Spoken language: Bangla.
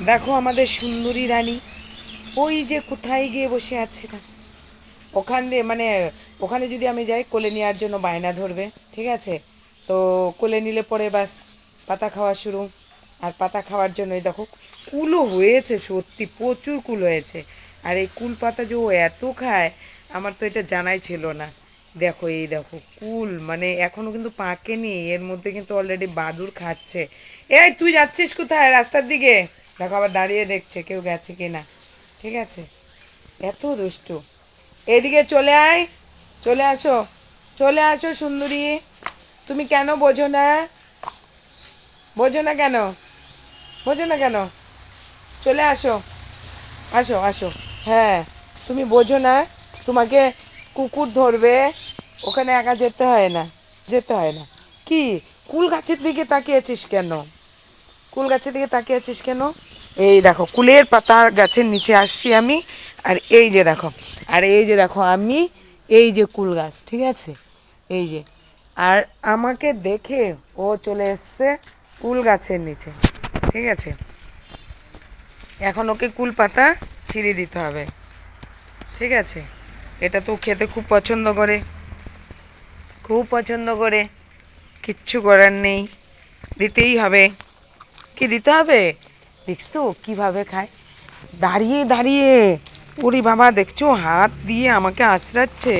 দেখো আমাদের সুন্দরী রানী। ওই যে কোথায় গিয়ে বসে আছে না? ওখান দিয়ে মানে ওখানে যদি আমি যাই, কোলে নেওয়ার জন্য বায়না ধরবে, ঠিক আছে? তো কোলে নিলে পরে বাস, পাতা খাওয়া শুরু। আর পাতা খাওয়ার জন্য দেখো, কুলও হয়েছে সত্যি, প্রচুর কুল হয়েছে। আর এই কুল পাতা যে ও এত খায়, আমার তো এটা জানাই ছিল না। দেখো, এই দেখো, কুল মানে এখনও কিন্তু পাকেনি, এর মধ্যে কিন্তু অলরেডি বাদুর খাচ্ছে। এই তুই যাচ্ছিস কোথায় রাস্তার দিকে? দেখো আবার দাঁড়িয়ে দেখছে কেউ গেছে কি না ঠিক আছে? এত দুষ্টু। এদিকে চলে আয়, চলে আসো চলে আসো সুন্দরী। তুমি কেন বোঝো না? বোঝো না কেন? বোঝো না কেন? চলে আসো। আসো আসো। হ্যাঁ তুমি বোঝো না, তোমাকে কুকুর ধরবে, ওখানে একা যেতে হয় না, যেতে হয় না। কি? কুল গাছের দিকে তাকিয়েছিস কেন? কুল গাছের দিকে তাকিয়ে আছিস কেন? এই দেখো, কুলের পাতা গাছের নিচে আসছি আমি, আর এই যে দেখো, আর এই যে দেখো আমি, এই যে কুল গাছ, ঠিক আছে? এই যে, আর আমাকে দেখে ও চলে এসছে কুল গাছের নিচে, ঠিক আছে? এখন ওকে কুল পাতা ছিঁড়ে দিতে হবে, ঠিক আছে? এটা তো খেতে খুব পছন্দ করে, খুব পছন্দ করে, কিচ্ছু করার নেই, দিতেই হবে। কি দিতে হবে? দেখছ কীভাবে খায়? দাঁড়িয়ে দাঁড়িয়ে। ওরে বাবা দেখছ হাত দিয়ে আমাকে আশ্রাচ্ছে